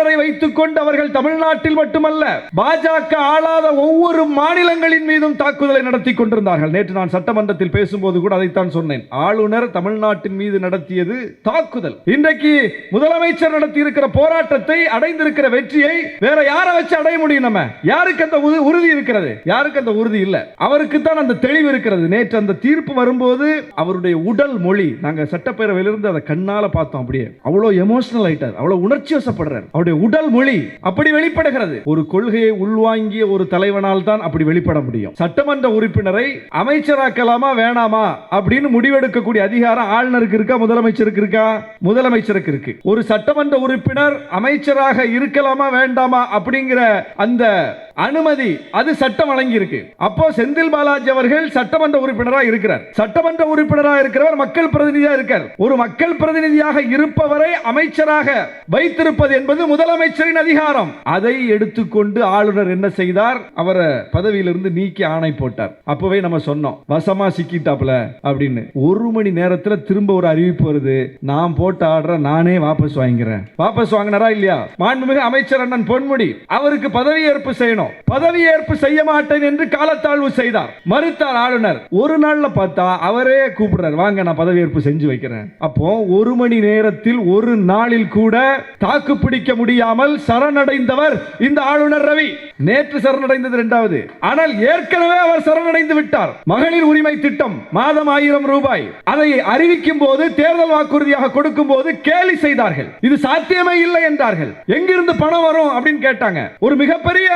ஆளுநரை வைத்துக் கொண்டு அவர்கள் தமிழ்நாட்டில் மட்டுமல்ல பாஜக ஆளாத ஒவ்வொரு மாநிலங்களின் மீதும் தாக்குதலை நடத்தி கொண்டிருந்தார்கள். நேற்று நான் சட்டமன்றத்தில் பேசும்போது கூட அதைத்தான் சொன்னேன். ஆளுநர் தமிழ்நாட்டின் மீது நடத்தியது தாக்குதல். இன்றைக்கு முதலமைச்சர் நடத்தி இருக்கிற போராட்டத்தை அடைந்திருக்கிற வெற்றியை வேற யாரை வச்சு அடைய முடியும் நம்ம? யாருக்கு அந்த உறுதி இருக்கிறது? யாருக்கு அந்த உறுதி இல்ல? அவருக்கு தான் அந்த தெளிவு இருக்கிறது. நேற்று அந்த தீர்ப்பு வரும்போது அவருடைய உடல் மொழி நாங்க சட்டப்பேரவையிலிருந்து அதை கண்ணால பார்த்தோம் அப்படியே. அவ்வளவு எமோஷனல் ஆயிட்டார். அவ்வளவு உணர்ச்சி வசப்படுறார். அவருடைய உடல் மொழி அப்படி வெளிப்படுகிறது. ஒரு கொள்கையை உள்வாங்கிய ஒரு தலைவனால் தான் அப்படி வெளிப்பட முடியும். சட்டமன்ற உறுப்பினரை அமைச்சராக்கலாமா வேணாமா அப்படின்னு முடிவெடுக்கக்கூடிய அதிகாரம் ஆளுநருக்கு இருக்கா முதலமைச்சருக்கு இருக்கா? முதலமைச்சருக்கு இருக்கு. ஒரு சட்டமன்ற உறுப்பினர் அமைச்சராக இருக்கலாமா வேண்டாமா அப்படிங்கிற அந்த அனுமதி அது சட்டம் வழங்கி இருக்கு அப்போ செந்தில் பாலாஜி அவர்கள் சட்டமன்ற உறுப்பினராக இருக்கிறார். சட்டமன்ற உறுப்பினராக இருக்கிறவர் மக்கள் பிரதிநிதியாக இருக்கார். ஒரு மக்கள் பிரதிநிதியாக இருப்பவரை அமைச்சராக வைத்திருப்பது என்பது முதலமைச்சரின் அதிகாரம். அதை எடுத்துக்கொண்டு ஆளுநர் என்ன செய்தார்? அவரை பதவியிலிருந்து நீக்கி ஆணை போட்டார். அப்பவே நம்ம சொன்னோம் வசமா சிக்கிட்டாப்ல அப்படின்னு. ஒரு மணி நேரத்தில் திரும்ப ஒரு அறிவிப்பு வருது. நான் போட்ட ஆர்டரை நானே வாபஸ் வாங்கிக்கிறேன். வாபஸ் வாங்கினாரா இல்லையா? மாண்புமிகு அமைச்சர் அண்ணன் பொன்முடி அவருக்கு பதவியேற்பு செய்யணும். பதவியேற்பு செய்ய மாட்டேன் என்று காலத்தாழ்வு செய்தார். மறுத்தார் ஆளுநர். ஒரு நாள்ல பார்த்தா அவரே கூப்பிடுறார். வாங்க நான் பதவியேற்பு செஞ்சு வைக்கிறேன். அப்போ ஒரு மணி நேரத்தில் ஒரு நாளில் கூட தாக்கு பிடிக்க முடியாமல் சரணடைந்தவர் இந்த ஆளுநர் ரவி. நேற்று சரணடைந்தது இரண்டாவது. ஆனால் ஏற்கனவே அவர் சரணடைந்து விட்டார். மகளிர் உரிமை திட்டம் மாதம் ஆயிரம் ரூபாய். அதை அறிவிக்கும் போது தேர்தல் வாக்குறுதியாக கொடுக்கும் போது கேலி செய்தார்கள். இது சாத்தியமே இல்லை என்றார்கள். எங்கிருந்து பணம் வரும் அப்படின்னு கேட்டாங்க. ஒரு மிகப்பெரிய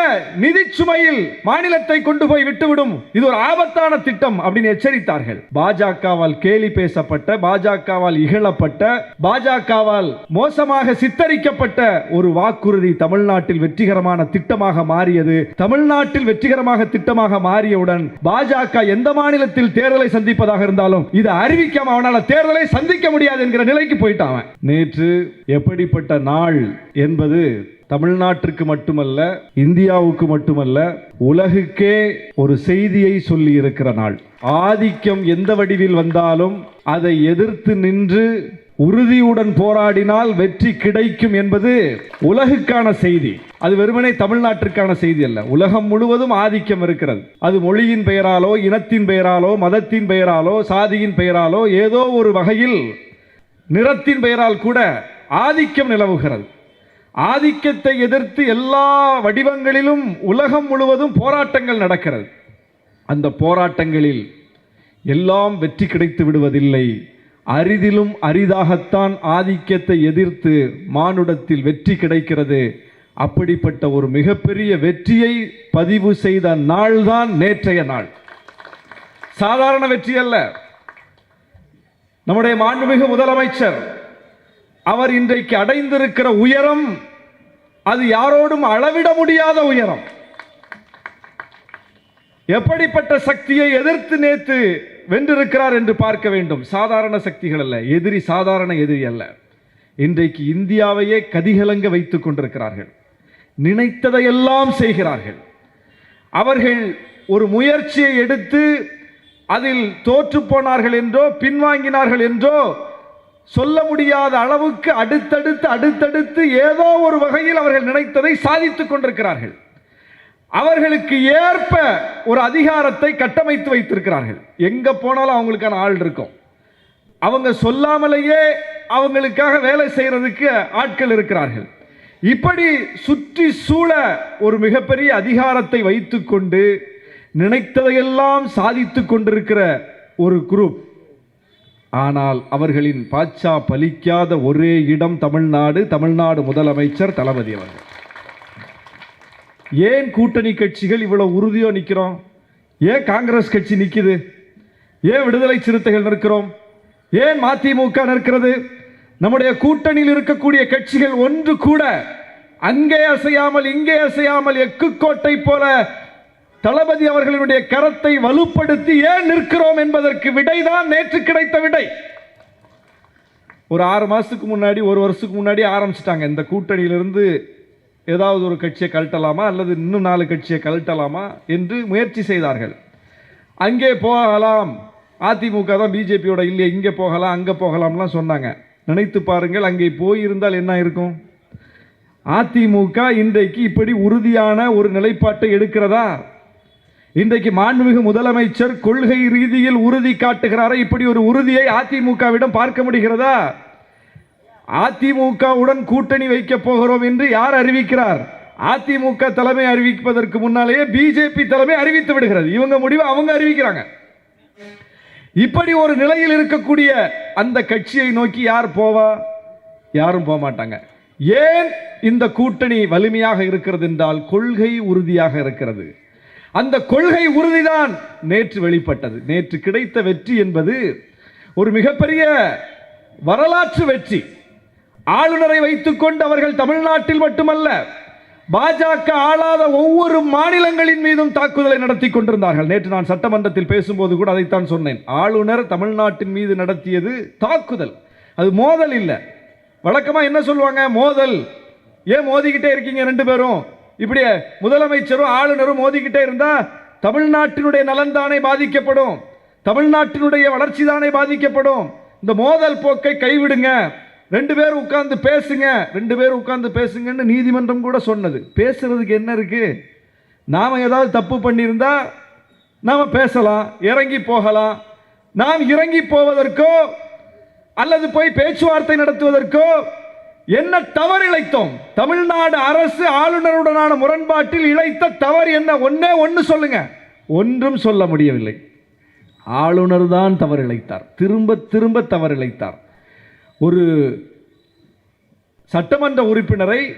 நிதி சுமையில் மாநிலத்தை கொண்டு போய் விட்டுவிடும். இது ஒரு ஆபத்தான திட்டம் அப்படின்னு எச்சரித்தார்கள். பாஜகவால் கேலி பேசப்பட்ட பாஜகவால் இகழப்பட்ட பாஜகவால் மோசமாக சித்தரிக்கப்பட்ட ஒரு வாக்குறுதி தமிழ்நாட்டில் வெற்றிகரமான திட்டமாக மாறியது. தமிழ்நாட்டில் வெற்றிகரமாக திட்டமாக மாறியவுடன் பாஜக எந்த மாநிலத்தில் தேர்தலை சந்திப்பதாக இருந்தாலும் இதை அறிவிக்காம அவனால தேர்தலை சந்திக்க முடியாது என்கிற நிலைக்கு போயிட்டான் நேற்று எப்படிப்பட்ட நாள் என்பது தமிழ்நாட்டிற்கு மட்டுமல்ல இந்தியாவுக்கு மட்டுமல்ல உலகுக்கே ஒரு செய்தியை சொல்லி இருக்கிற நாள். ஆதிக்கம் எந்த வடிவில் வந்தாலும் அதை எதிர்த்து நின்று உறுதியுடன் போராடினால் வெற்றி கிடைக்கும் என்பது உலகுக்கான செய்தி. அது வெறுமனே தமிழ்நாட்டிற்கான செய்தி அல்ல. உலகம் முழுவதும் ஆதிக்கம் இருக்கிறது. அது மொழியின் பெயராலோ இனத்தின் பெயராலோ மதத்தின் பெயராலோ சாதியின் பெயராலோ ஏதோ ஒரு வகையில் நிறத்தின் பெயரால் கூட ஆதிக்கம் நிலவுகிறது. ஆதிக்கத்தை எதிர்த்து எல்லா வடிவங்களிலும் உலகம் முழுவதும் போராட்டங்கள் நடக்கிறது. அந்த போராட்டங்களில் எல்லாம் வெற்றி கிடைத்து விடுவதில்லை. அரிதிலும் அரிதாகத்தான் ஆதிக்கத்தை எதிர்த்து மானுடத்தில் வெற்றி கிடைக்கிறது. அப்படிப்பட்ட ஒரு மிகப்பெரிய வெற்றியை பதிவு செய்த நாள்தான் நேற்றைய நாள். சாதாரண வெற்றி அல்ல. நம்முடைய மாண்புமிகு முதலமைச்சர் அவர் இன்றைக்கு அடைந்திருக்கிற உயரம் அது யாரோடும் அளவிட முடியாத உயரம். எப்படிப்பட்ட சக்தியை எதிர்த்து நேத்து வென்றிருக்கிறார் என்று பார்க்க வேண்டும். சாதாரண சக்திகள் அல்ல எதிரி சாதாரண எதிரி அல்ல. இன்றைக்கு இந்தியாவையே கதிகலங்க வைத்துக் கொண்டிருக்கிறார்கள். நினைத்ததையெல்லாம் செய்கிறார்கள். அவர்கள் ஒரு முயற்சியை எடுத்து அதில் தோற்று போனார்கள் என்றோ பின்வாங்கினார்கள் என்றோ சொல்ல முடியாத அளவுக்கு அடுத்தடுத்து அடுத்தடுத்து ஏதோ ஒரு வகையில் அவர்கள் நினைத்ததை சாதித்துக் கொண்டிருக்கிறார்கள். அவர்களுக்கு ஏற்ப ஒரு அதிகாரத்தை கட்டமைத்து வைத்திருக்கிறார்கள். எங்க போனாலும் அவங்களுக்கான ஆள் இருக்கும். அவங்க சொல்லாமலேயே அவங்களுக்காக வேலை செய்கிறதுக்கு ஆட்கள் இருக்கிறார்கள். இப்படி சுற்றி சூழ ஒரு மிகப்பெரிய அதிகாரத்தை வைத்துக்கொண்டு நினைத்ததையெல்லாம் சாதித்து கொண்டிருக்கிற ஒரு குரூப் ஆனால் அவர்களின் பாச்சா பலிக்காத ஒரே இடம் தமிழ்நாடு தமிழ்நாடு முதலமைச்சர் தளபதி அவர்கள். ஏன் கூட்டணி கட்சிகள் இவ்வளோ உறுதியோ நிற்கிறோம் ஏன் காங்கிரஸ் கட்சி நிற்கிது ஏன் விடுதலை சிறுத்தைகள் நிற்கிறோம்? ஏன் மதிமுக நிற்கிறது? நம்முடைய கூட்டணியில் இருக்கக்கூடிய கட்சிகள் ஒன்று கூட அங்கே அசையாமல் இங்கே அசையாமல் எக்கு கோட்டை போல தளபதி அவர்களுடைய கரத்தை வலுப்படுத்தி ஏன் நிற்கிறோம் என்பதற்கு விடைதான் நேற்று கிடைத்த விடை. ஒரு ஆறு மாதத்துக்கு முன்னாடி ஒரு வருஷத்துக்கு முன்னாடி ஆரம்பிச்சிட்டாங்க. இந்த கூட்டணியிலிருந்து ஏதாவது ஒரு கட்சியை கழட்டலாமா அல்லது இன்னும் நாலு கட்சியை கழட்டலாமா என்று முயற்சி செய்தார்கள். அங்கே போகலாம். அதிமுக தான் பிஜேபியோட இல்லை இங்கே போகலாம் அங்கே போகலாம்லாம் சொன்னாங்க. நினைத்து பாருங்கள் அங்கே போயிருந்தால் என்ன இருக்கும்? அதிமுக இன்றைக்கு இப்படி உறுதியான ஒரு நிலைப்பாட்டை எடுக்கிறதா? இன்றைக்கு மாண்புமிகு முதலமைச்சர் கொள்கை ரீதியில் உறுதி காட்டுகிறாரா? இப்படி ஒரு உறுதியை அதிமுகவிடம் பார்க்க முடிகிறதா? அதிமுகவுடன் கூட்டணி வைக்கப் போகிறோம் என்று யார் அறிவிக்கிறார்? அதிமுக தலைமை அறிவிப்பதற்கு முன்னாலேயே பிஜேபி தலைமை அறிவித்து விடுகிறது. இவங்க முடிவை அவங்க அறிவிக்கிறாங்க. இப்படி ஒரு நிலையில் இருக்கக்கூடிய அந்த கட்சியை நோக்கி யார் போவா? யாரும் போக மாட்டாங்க. ஏன் இந்த கூட்டணி வலிமையாக இருக்கிறது என்றால் கொள்கை உறுதியாக இருக்கிறது. அந்த கொள்கை உறுதிதான். நேற்று வெளிப்பட்டது. நேற்று கிடைத்த வெற்றி என்பது ஒரு மிகப்பெரிய வரலாற்று வெற்றி. ஆளுநரை வைத்துக்கொண்டு அவர்கள் தமிழ்நாட்டில் மட்டுமல்ல பாஜக ஆளாத ஒவ்வொரு மாநிலங்களின் மீதும் தாக்குதலை நடத்தி கொண்டிருந்தார்கள். நேற்று நான் சட்டமன்றத்தில் பேசும்போது கூட அதைத்தான் சொன்னேன். ஆளுநர் தமிழ்நாட்டின் மீது நடத்தியது தாக்குதல். அது மோதல் இல்லை. வழக்கமாக என்ன சொல்லுவாங்க? மோதல். ஏன் மோதிக்கிட்டே இருக்கீங்க ரெண்டு பேரும்? இப்படி முதலமைச்சரும் ஆளுநரும் மோதிக்கிட்டே இருந்தா தமிழ்நாட்டினுடைய நலன் தானே பாதிக்கப்படும். தமிழ்நாட்டினுடைய வளர்ச்சி தானே பாதிக்கப்படும். இந்த மோதல் போக்கை கைவிடுங்க. ரெண்டு பேரும் உட்கார்ந்து பேசுங்க. ரெண்டு பேரும் உட்கார்ந்து பேசுங்கன்னு நீதிமன்றம் கூட சொன்னது. பேசுறதுக்கு என்ன இருக்கு? நாம் ஏதாவது தப்பு பண்ணியிருந்தா நாம் பேசலாம் இறங்கி போகலாம். நாம் இறங்கி போவதற்கோ அல்லது போய் பேச்சுவார்த்தை நடத்துவதற்கோ என்ன தவறு இழைத்தோம்? தமிழ்நாடு அரசு ஆளுநருடனான முரண்பாட்டில் இழைத்த தவறு என்ன? ஒன்னே ஒன்று சொல்லுங்க. ஒன்றும் சொல்ல முடியவில்லை. ஆளுநர் தான் தவறு இழைத்தார். திரும்ப திரும்ப தவறு இழைத்தார். ஒரு சட்டமன்ற உறுப்பினரை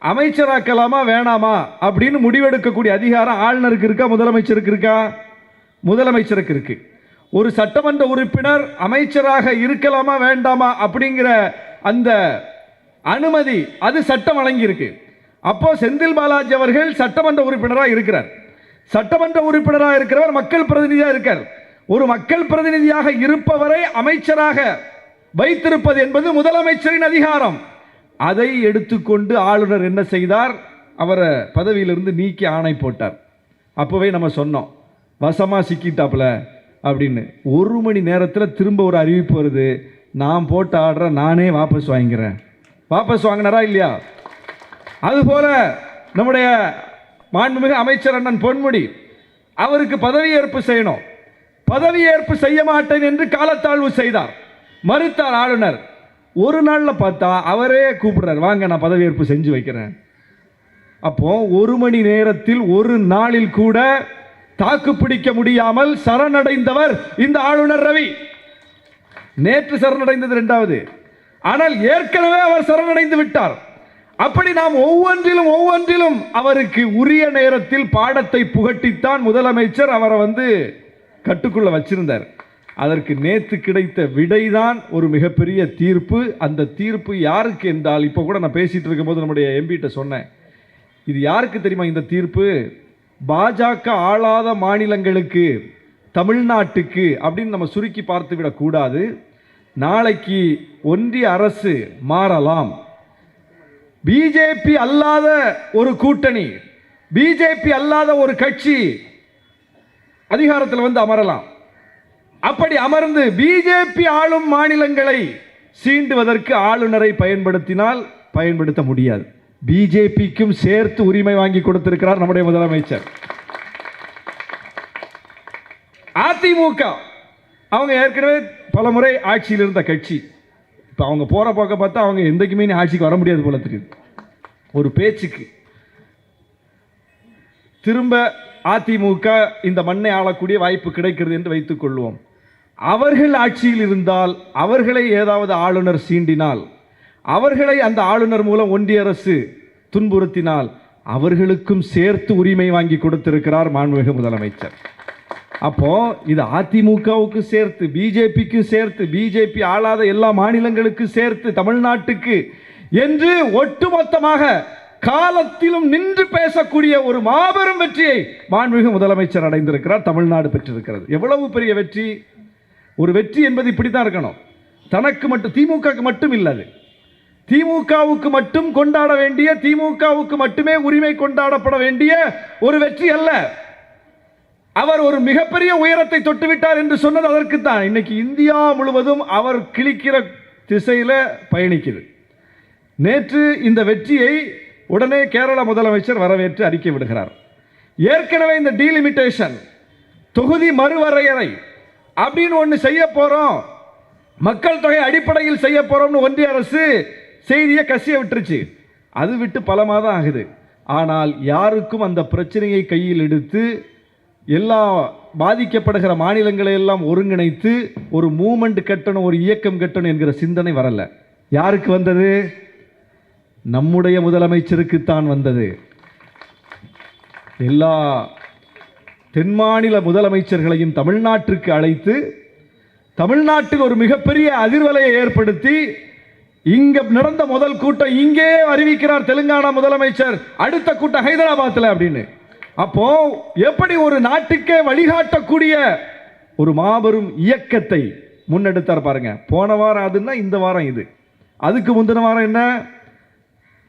அமைச்சராக்கலாமா வேணாமா அப்படின்னு முடிவெடுக்கக்கூடிய அதிகாரம் ஆளுநருக்கு இருக்கா முதலமைச்சருக்கு இருக்கா? முதலமைச்சருக்கு இருக்கு. ஒரு சட்டமன்ற உறுப்பினர் அமைச்சராக இருக்கலாமா வேண்டாமா அப்படிங்கிற அந்த அனுமதி அது சட்டம் வழங்கியிருக்கு. அப்போ செந்தில் பாலாஜி அவர்கள் சட்டமன்ற உறுப்பினராக இருக்கிறார். சட்டமன்ற உறுப்பினராக இருக்கிறவர் மக்கள் பிரதிநிதியாக இருக்கார். ஒரு மக்கள் பிரதிநிதியாக இருப்பவரை அமைச்சராக வைத்திருப்பது என்பது முதலமைச்சரின் அதிகாரம். அதை எடுத்துக்கொண்டு ஆளுநர் என்ன செய்தார்? அவரை பதவியிலிருந்து நீக்கி ஆணை போட்டார். அப்போவே நம்ம சொன்னோம் வசமாக சிக்கிட்டாப்புல அப்படின்னு. ஒரு மணி நேரத்தில் திரும்ப ஒரு அறிவிப்பு வருது. நான் போட்ட ஆர்டரை நானே வாபஸ் வாங்கிக்கிறேன். வாபஸ் வாங்கினாரா இல்லையா? அதுபோல நம்முடைய மாண்புமிகு அமைச்சர் அண்ணன் பொன்முடி அவருக்கு பதவியேற்பு செய்யணும். பதவியேற்பு செய்ய மாட்டேன் என்று காலத்தாழ்வு செய்தார். மறுத்தார் ஆளுநர். ஒரு நாளில் பார்த்தா அவரே கூப்பிடுறார். வாங்க நான் பதவியேற்பு செஞ்சு வைக்கிறேன். அப்போ ஒரு மணி நேரத்தில் ஒரு நாளில் கூட தாக்கு பிடிக்க முடியாமல் சரணடைந்தவர் இந்த ஆளுநர் ரவி. நேற்று சரணடைந்தது ரெண்டாவது ஆனால் ஏற்கனவே அவர் சரணடைந்து விட்டார். அப்படி நாம் ஒவ்வொன்றிலும் ஒவ்வொன்றிலும் அவருக்கு உரிய நேரத்தில் பாடத்தை புகட்டித்தான் முதலமைச்சர் அவரை வந்து கட்டுக்குள்ள வச்சிருந்தார். அதற்கு நேற்று கிடைத்த விடைதான் ஒரு மிகப்பெரிய தீர்ப்பு. அந்த தீர்ப்பு யாருக்கு என்றால் இப்போ கூட நான் பேசிகிட்டு இருக்கும்போது நம்முடைய எம்பிகிட்ட சொன்னேன். இது யாருக்கு தெரியுமா இந்த தீர்ப்பு? பாஜக ஆளாத மாநிலங்களுக்கு தமிழ்நாட்டுக்கு அப்படின்னு நம்ம சுருக்கி பார்த்து விடக்கூடாது. நாளைக்கு ஒன்றிய அரசு மாறலாம். பிஜேபி அல்லாத ஒரு கூட்டணி பிஜேபி அல்லாத ஒரு கட்சி அதிகாரத்தில் வந்து அமரலாம். அப்படி அமர்ந்து பிஜேபி ஆளும் மாநிலங்களை சீண்டுவதற்கு ஆளுநரை பயன்படுத்தினால் பயன்படுத்த முடியாது. பிஜேபிக்கும் சேர்த்து உரிமை வாங்கி கொடுத்திருக்கிறார் நம்முடைய முதலமைச்சர். அதிமுக அவங்க ஏற்கனவே பல முறை ஆட்சியில் இருந்த கட்சி. இப்போ அவங்க போற போக்க பார்த்தா அவங்க எந்தக்குமே ஆட்சிக்கு வர முடியாது போல தெரியுது. ஒரு பேச்சுக்கு. திரும்ப அதிமுக இந்த மண்ணை ஆளக்கூடிய வாய்ப்பு கிடைக்கிறது என்று வைத்துக் கொள்வோம். அவர்கள் ஆட்சியில் இருந்தால் அவர்களை ஏதாவது ஆளுநர் சீண்டினால் அவர்களை அந்த ஆளுநர் மூலம் ஒன்றிய அரசு துன்புறுத்தினால் அவர்களுக்கும் சேர்த்து உரிமை வாங்கி கொடுத்திருக்கிறார் மாண்புமிகு முதலமைச்சர். அப்போ இது அதிமுகவுக்கு சேர்த்து பிஜேபிக்கு சேர்த்து பிஜேபி ஆளாத எல்லா மாநிலங்களுக்கும் சேர்த்து தமிழ்நாட்டுக்கு என்று ஒட்டுமொத்தமாக காலத்திலும் நின்று பேசக்கூடிய ஒரு மாபெரும் வெற்றியை மாண்புமிகு முதலமைச்சர் அடைந்திருக்கிறார் தமிழ்நாடு பெற்றிருக்கிறது. எவ்வளவு பெரிய வெற்றி? ஒரு வெற்றி என்பது இப்படித்தான் இருக்கணும். தனக்கு மட்டும் திமுகவுக்கு மட்டும் இல்லாது. திமுகவுக்கு மட்டும் கொண்டாட வேண்டிய திமுகவுக்கு மட்டுமே உரிமை கொண்டாடப்பட வேண்டிய ஒரு வெற்றி அல்ல. அவர் ஒரு மிகப்பெரிய உயரத்தை தொட்டுவிட்டார் என்று சொன்னது அதற்கு தான் இன்னைக்கு இந்தியா முழுவதும் அவர் கிழிக்கிற திசையில் பயணிக்குது. நேற்று இந்த வெற்றியை உடனே கேரள முதலமைச்சர் வரவேற்று அறிக்கை விடுகிறார். ஏற்கனவே இந்த டீலிமிட்டேஷன் தொகுதி மறுவரையறை அப்படின்னு ஒன்று செய்ய போகிறோம் மக்கள் தொகை அடிப்படையில் செய்ய போகிறோம்னு ஒன்றிய அரசு செய்தியை கசிய விட்டுருச்சு. அது விட்டு பல மாதம் ஆகுது. ஆனால் யாருக்கும் அந்த பிரச்சனையை கையில் எடுத்து எல்லா பாதிக்கப்படுகிற மாநிலங்களை எல்லாம் ஒருங்கிணைத்து ஒரு மூமெண்ட் கட்டணும் ஒரு இயக்கம் கட்டணும் என்கிற சிந்தனை வரலை. யாருக்கு வந்தது? நம்முடைய முதலமைச்சருக்குத்தான் வந்தது. எல்லா தென் மாநில முதலமைச்சர்களையும் தமிழ்நாட்டிற்கு அழைத்து தமிழ்நாட்டில் ஒரு மிகப்பெரிய அதிர்வலையை ஏற்படுத்தி இங்க நடந்த முதல் கூட்டம் இங்கே அறிவிக்கிறார் தெலுங்கானா முதலமைச்சர் அடுத்த கூட்டம் ஹைதராபாத்தில் அப்படின்னு. அப்போ எப்படி ஒரு நாட்டுக்கே வழிகாட்டக்கூடிய ஒரு மாபெரும் இயக்கத்தை முன்னெடுத்தார் பாருங்க. போன வாரம் அதுன்னா இந்த வாரம் இது. அதுக்கு முந்தின வாரம் என்ன?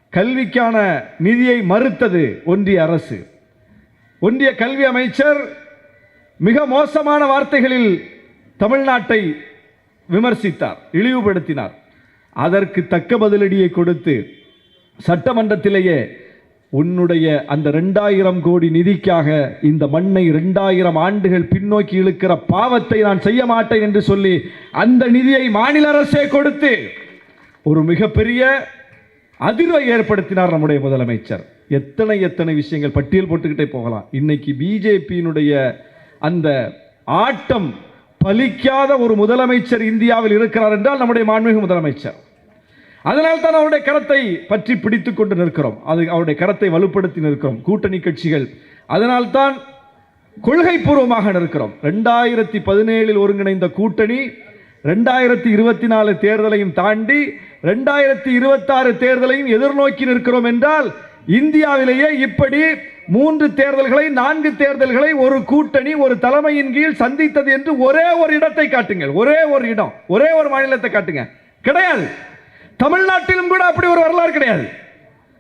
கல்விக்கான நிதியை மறுத்தது ஒன்றிய அரசு. ஒன்றிய கல்வி அமைச்சர் மிக மோசமான வார்த்தைகளில் தமிழ்நாட்டை விமர்சித்தார் இழிவுபடுத்தினார். அதற்கு தக்க பதிலடியை கொடுத்து சட்டமன்றத்திலேயே உன்னுடைய அந்த ரெண்டாயிரம் கோடி நிதிக்காக இந்த மண்ணை ரெண்டாயிரம் ஆண்டுகள் பின்னோக்கி இழுக்கிற பாவத்தை நான் செய்ய மாட்டேன் என்று சொல்லி அந்த நிதியை மாநில அரசே கொடுத்து ஒரு மிகப்பெரிய அதிர்வை ஏற்படுத்தினார் நம்முடைய முதலமைச்சர். எத்தனை எத்தனை விஷயங்கள் பட்டியல் போட்டுக்கிட்டே போகலாம். இன்னைக்கு பிஜேபியினுடைய அந்த ஆட்டம் பலிக்காத ஒரு முதலமைச்சர் இந்தியாவில் இருக்கிறார் என்றால் நம்முடைய மாண்புமிகு முதலமைச்சர். அதனால் தான் அவருடைய கரத்தை பற்றி பிடித்து கொண்டு நிற்கிறோம். அது அவருடைய கரத்தை வலுப்படுத்தி நிற்கிறோம். கூட்டணி கட்சிகள் அதனால் தான் கொள்கை பூர்வமாக நிற்கிறோம். ரெண்டாயிரத்தி பதினேழில் ஒருங்கிணைந்த கூட்டணி ரெண்டாயிரத்தி இருபத்தி நாலு தேர்தலையும் தாண்டி ரெண்டாயிரத்தி இருபத்தாறு தேர்தலையும் எதிர்நோக்கி நிற்கிறோம் என்றால் இந்தியாவிலேயே இப்படி மூன்று தேர்தல்களை நான்கு தேர்தல்களை ஒரு கூட்டணி ஒரு தலைமையின் கீழ் சந்தித்தது என்று ஒரே ஒரு இடத்தை காட்டுங்கள். ஒரே ஒரு இடம் ஒரே ஒரு மாநிலத்தை காட்டுங்க. கிடையாது. தமிழ்நாட்டிலும் கூட அப்படி ஒரு வரலாறு கிடையாது.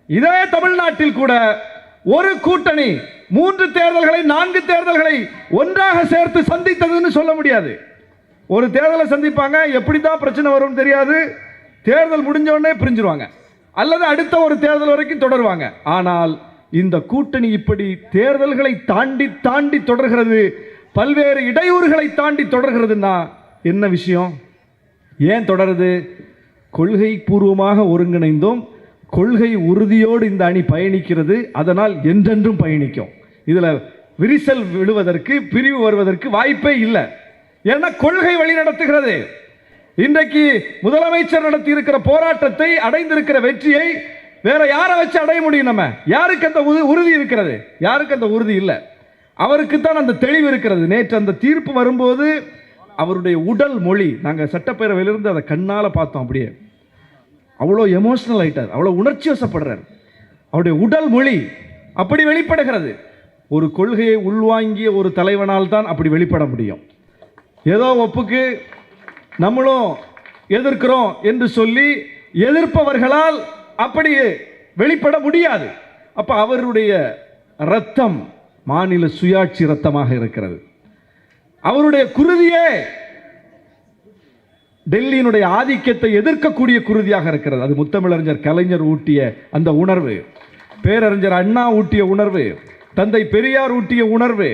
இதே தமிழ்நாட்டில் கூட ஒரு கூட்டணி மூன்று தேர்தல்களை நான்கு தேர்தல்களை ஒன்றாக சேர்த்து சந்தித்ததுன்னு சொல்ல முடியாது. ஒரு தேர்தலை சந்திப்பாங்க எப்படி தான் பிரச்சனை வரும்னு தெரியாது. தேர்தல் முடிஞ்ச உடனே பிரிஞ்சிருவாங்க. அல்லது அடுத்த ஒரு தேர்தல் வரைக்கும் தொடருவாங்க. ஆனால் இந்த கூட்டணி இப்படி தேர்தல்களை தாண்டி தாண்டி தொடர்கிறது பல்வேறு இடையூறுகளை தாண்டி தொடர்கிறதுன்னா என்ன விஷயம்? ஏன் தொடருது? கொள்கை பூர்வமாக ஒருங்கிணைந்தோம். கொள்கை உறுதியோடு இந்த அணி பயணிக்கிறது. அதனால் என்றென்றும் பயணிக்கும். இதில் விரிசல் விழுவதற்கு பிரிவு வருவதற்கு வாய்ப்பே இல்லை. ஏன்னா கொள்கை வழி நடத்துகிறது. இன்றைக்கு முதலமைச்சர் நடத்தி இருக்கிற போராட்டத்தை அடைந்திருக்கிற வெற்றியை வேற யாரை வச்சு அடைய முடியும் நம்ம? யாருக்கு அந்த உறுதி இருக்கிறது? யாருக்கு அந்த உறுதி இல்லை? அவருக்கு தான் அந்த தெளிவு இருக்கிறது. நேற்று அந்த தீர்ப்பு வரும்போது அவருடைய உடல் மொழி நாங்கள் சட்டப்பேரவையிலிருந்து அதை கண்ணால் பார்த்தோம் அப்படியே. அவ்வளோ எமோஷனல் ஆகிட்டார் அவ்வளோ உணர்ச்சி வசப்படுறார் அவருடைய உடல் மொழி அப்படி வெளிப்படுகிறது. ஒரு கொள்கையை உள்வாங்கிய ஒரு தலைவனால் தான் அப்படி வெளிப்பட முடியும். ஏதோ ஒப்புக்கு நம்மளும் எதிர்க்கிறோம் என்று சொல்லி எதிர்ப்பவர்களால் அப்படி வெளிப்பட முடியாது. அப்போ அவருடைய ரத்தம் மாநில சுயாட்சி ரத்தமாக இருக்கிறது. அவருடைய குருதியே டெல்லியினுடைய ஆதிக்கத்தை எதிர்க்கக்கூடிய குருதியாக இருக்கிறது. அது முத்தமிழறிஞர் கலைஞர் ஊட்டிய அந்த உணர்வு. பேரறிஞர் அண்ணா ஊட்டிய உணர்வு. தந்தை பெரியார் ஊட்டிய உணர்வு.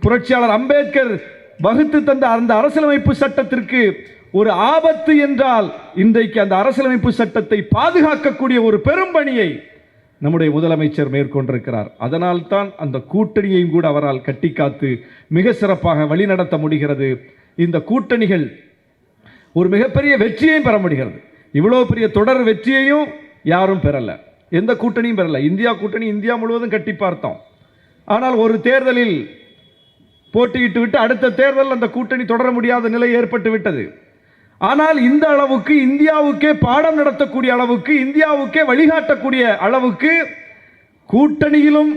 புரட்சியாளர் அம்பேத்கர் வகுத்து தந்த அந்த அரசியலமைப்பு சட்டத்திற்கு ஒரு ஆபத்து என்றால் இன்றைக்கு அந்த அரசியலமைப்பு சட்டத்தை பாதுகாக்கக்கூடிய ஒரு பெரும் பணியை நம்முடைய முதலமைச்சர் மேற்கொண்டிருக்கிறார். அதனால் தான் அந்த கூட்டணியையும் கூட அவரால் கட்டி காத்து மிக சிறப்பாக வழிநடத்த முடிகிறது. இந்த கூட்டணிகள் ஒரு மிகப்பெரிய வெற்றியையும் பெற முடிகிறது. இவ்வளோ பெரிய தொடர் வெற்றியையும் யாரும் பெறலை. எந்த கூட்டணியும் பெறலை. இந்தியா கூட்டணி இந்தியா முழுவதும் கட்டி பார்த்தோம். ஆனால் ஒரு தேர்தலில் போட்டியிட்டு விட்டு அடுத்த தேர்தல் அந்த கூட்டணி தொடர முடியாத நிலை ஏற்பட்டு விட்டது. ஆனால் இந்த அளவுக்கு இந்தியாவுக்கே பாடம் நடத்தக்கூடிய அளவுக்கு இந்தியாவுக்கே வழிகாட்டக்கூடிய அளவுக்கு கூட்டணியிலும்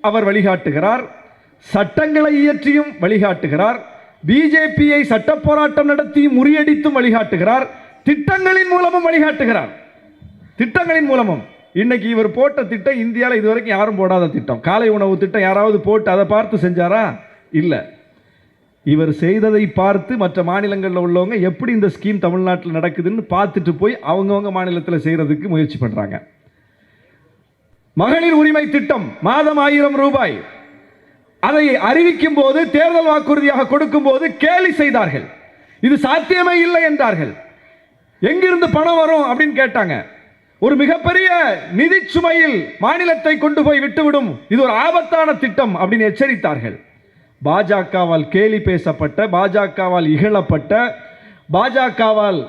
அவர் வழிகாட்டுகிறார். சட்டங்களை இயற்றியும் வழிகாட்டுகிறார். பிஜேபியை சட்ட போராட்டம் நடத்தி முறியடித்தும் வழிகாட்டுகிறார். திட்டங்களின் மூலமும் வழிகாட்டுகிறார். திட்டங்களின் மூலமும். இன்னைக்கு இவர் போட்ட திட்டம் இந்தியாவில் இதுவரைக்கும் யாரும் போடாத திட்டம். காலை உணவு திட்டம் யாராவது போட்டு அதை பார்த்து செஞ்சாரா? இல்லை. இவர் செய்ததை பார்த்து மற்ற மாநிலங்களில் உள்ளவங்க எப்படி இந்த ஸ்கீம் தமிழ்நாட்டில் நடக்குதுன்னு பார்த்துட்டு போய் அவங்கவுங்க மாநிலத்தில் செய்கிறதுக்கு முயற்சி பண்ணுறாங்க மகளிர் உரிமை திட்டம் மாதம் ஆயிரம் ரூபாய். அதை அறிவிக்கும் போது தேர்தல் வாக்குறுதியாக கொடுக்கும் போது கேலி செய்தார்கள். இது சாத்தியமே இல்லை என்றார்கள். எங்கிருந்து பணம் வரும் அப்படின்னு கேட்டாங்க. ஒரு மிகப்பெரிய நிதி சுமையில் மாநிலத்தை கொண்டு போய் விட்டுவிடும் இது ஒரு ஆபத்தான திட்டம் அப்படின்னு எச்சரித்தார்கள். பாஜகவால் கேலி பேசப்பட்ட பாஜகவால் இகழப்பட்ட பாஜகவால்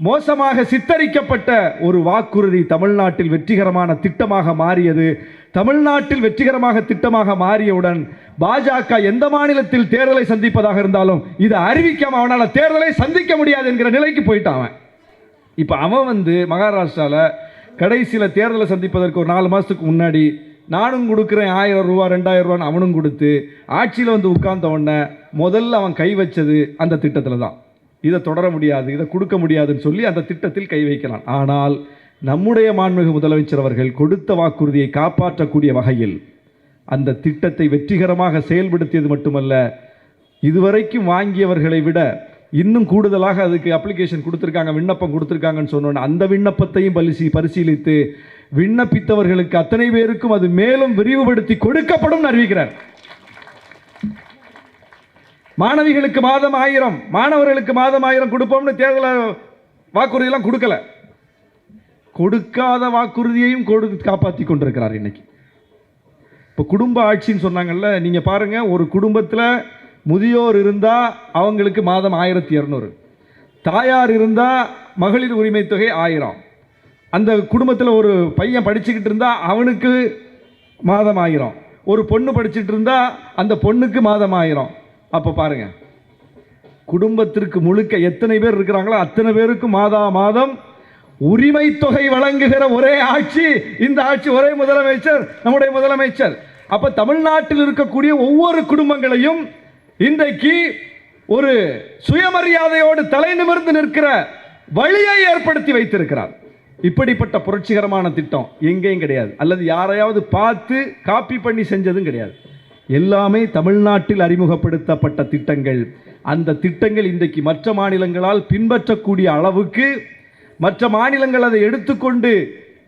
மோசமாக சித்தரிக்கப்பட்ட ஒரு வாக்குறுதி தமிழ்நாட்டில் வெற்றிகரமான திட்டமாக மாறியது. தமிழ்நாட்டில் வெற்றிகரமாக திட்டமாக மாறியவுடன் பாஜக எந்த மாநிலத்தில் தேர்தலை சந்திப்பதாக இருந்தாலும் இதை அறிவிக்காம அவனால் தேர்தலை சந்திக்க முடியாது என்கிற நிலைக்கு போயிட்டான் அவன். இப்போ அவன் வந்து மகாராஷ்டிராவில் கடைசியில் தேர்தலை சந்திப்பதற்கு ஒரு நாலு மாதத்துக்கு முன்னாடி நானும் கொடுக்குறேன் ஆயிரம் ரூபா ரெண்டாயிரம் ரூபான்னு அவனும் கொடுத்து ஆட்சியில் வந்து உட்கார்ந்த உடனே முதல்ல அவன் கை வச்சது அந்த திட்டத்தில் தான் இதை தொடர முடியாது இதை கொடுக்க முடியாதுன்னு சொல்லி அந்த திட்டத்தில் கை வைக்கலாம். ஆனால் நம்முடைய மாண்புமிகு முதலமைச்சர் அவர்கள் கொடுத்த வாக்குறுதியை காப்பாற்றக்கூடிய வகையில் அந்த திட்டத்தை வெற்றிகரமாக செயல்படுத்தியது மட்டுமல்ல இதுவரைக்கும் வாங்கியவர்களை விட இன்னும் கூடுதலாக அதுக்கு அப்ளிகேஷன் கொடுத்துருக்காங்க விண்ணப்பம் கொடுத்துருக்காங்கன்னு சொன்னோன்னே அந்த விண்ணப்பத்தையும் பரிசி பரிசீலித்து விண்ணப்பித்தவர்களுக்கு அத்தனை பேருக்கும் அது மேலும் விரிவுபடுத்தி கொடுக்கப்படும் அறிவிக்கிறார். மாணவிகளுக்கு மாதம் ஆயிரம் மாணவர்களுக்கு மாதம் ஆயிரம் கொடுப்போம்னு தேர்தல் வாக்குறுதியெல்லாம் கொடுக்கல. கொடுக்காத வாக்குறுதியையும் கொடு காப்பாற்றி கொண்டிருக்கிறார் இன்னைக்கு. இப்போ குடும்ப ஆட்சின்னு சொன்னாங்கல்ல நீங்கள் பாருங்கள் ஒரு குடும்பத்தில் முதியோர் இருந்தால் அவங்களுக்கு மாதம் ஆயிரத்தி இரநூறு. தாயார் இருந்தால் மகளிர் உரிமை தொகை ஆயிரம். அந்த குடும்பத்தில் ஒரு பையன் படிச்சுக்கிட்டு இருந்தால் அவனுக்கு மாதம் ஆயிரம். ஒரு பொண்ணு படிச்சுட்டு இருந்தால் அந்த பொண்ணுக்கு மாதம் ஆயிரம். அப்போ பாருங்க. குடும்பத்திற்கு முழுக்க எத்தனை பேர் இருக்கிறாங்களோ அத்தனை பேருக்கு மாதா மாதம் உரிமை தொகை வழங்குகிற ஒரே ஆட்சி இந்த ஆட்சி ஒரே முதலமைச்சர் நம்முடைய முதலமைச்சர். அப்ப தமிழ்நாட்டில் இருக்கக்கூடிய ஒவ்வொரு குடும்பங்களையும் இன்றைக்கு ஒரு சுயமரியாதையோடு தலை நிமிர்ந்து நிற்கிற வழியை ஏற்படுத்தி வைத்திருக்கிறார். இப்படிப்பட்ட புரட்சிகரமான திட்டம் எங்கேயும் கிடையாது. அல்லது யாரையாவது பார்த்து காப்பி பண்ணி செஞ்சதும் கிடையாது. எல்லாமே தமிழ்நாட்டில் அறிமுகப்படுத்தப்பட்ட திட்டங்கள். அந்த திட்டங்கள் இன்றைக்கு மற்ற மாநிலங்களால் பின்பற்றக்கூடிய அளவுக்கு மற்ற மாநிலங்கள் அதை எடுத்துக்கொண்டு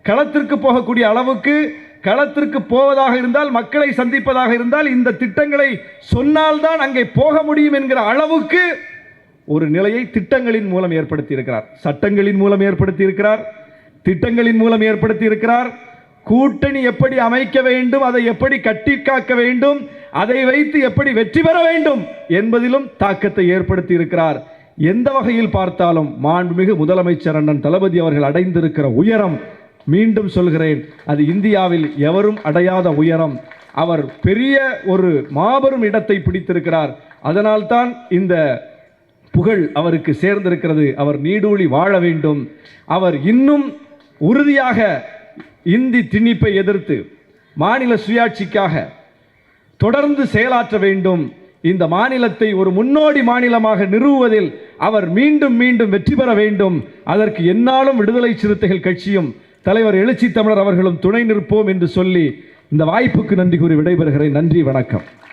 களத்திற்கு போகக்கூடிய அளவுக்கு களத்திற்கு போவதாக இருந்தால் மக்களை சந்திப்பதாக இருந்தால் இந்த திட்டங்களை சொன்னால்தான் அங்கே போக முடியும் என்கிற அளவுக்கு ஒரு நிலையை திட்டங்களின் மூலம் ஏற்படுத்தி இருக்கிறார் சட்டங்களின் மூலம் ஏற்படுத்தி இருக்கிறார் திட்டங்களின் மூலம் ஏற்படுத்தி இருக்கிறார் கூட்டணி எப்படி அமைக்க வேண்டும் அதை எப்படி கட்டி காக்க வேண்டும் அதை வைத்து எப்படி வெற்றி பெற வேண்டும் என்பதிலும் தாக்கத்தை ஏற்படுத்தி இருக்கிறார் எந்த வகையில் பார்த்தாலும் மாண்புமிகு முதலமைச்சர் அண்ணன் தளபதி அவர்கள் அடைந்திருக்கிற உயரம் மீண்டும் சொல்கிறேன். அது இந்தியாவில் எவரும் அடையாத உயரம். அவர் பெரிய ஒரு மாபெரும் இடத்தை பிடித்திருக்கிறார். அதனால்தான் இந்த புகழ் அவருக்கு சேர்ந்திருக்கிறது. அவர் நீடூழி வாழ வேண்டும். அவர் இன்னும் உறுதியாக இந்தி திணிப்பை எதிர்த்து மாநில சுயாட்சிக்காக தொடர்ந்து செயலாற்ற வேண்டும். இந்த மாநிலத்தை ஒரு முன்னோடி மாநிலமாக நிறுவுவதில் அவர் மீண்டும் மீண்டும் வெற்றி பெற வேண்டும். அதற்கு என்னாலும் விடுதலை சிறுத்தைகள் கட்சியும் தலைவர் எழுச்சி தமிழர் அவர்களும் துணை நிற்போம் என்று சொல்லி இந்த வாய்ப்புக்கு நன்றி கூறி விடைபெறுகிறேன். நன்றி வணக்கம்.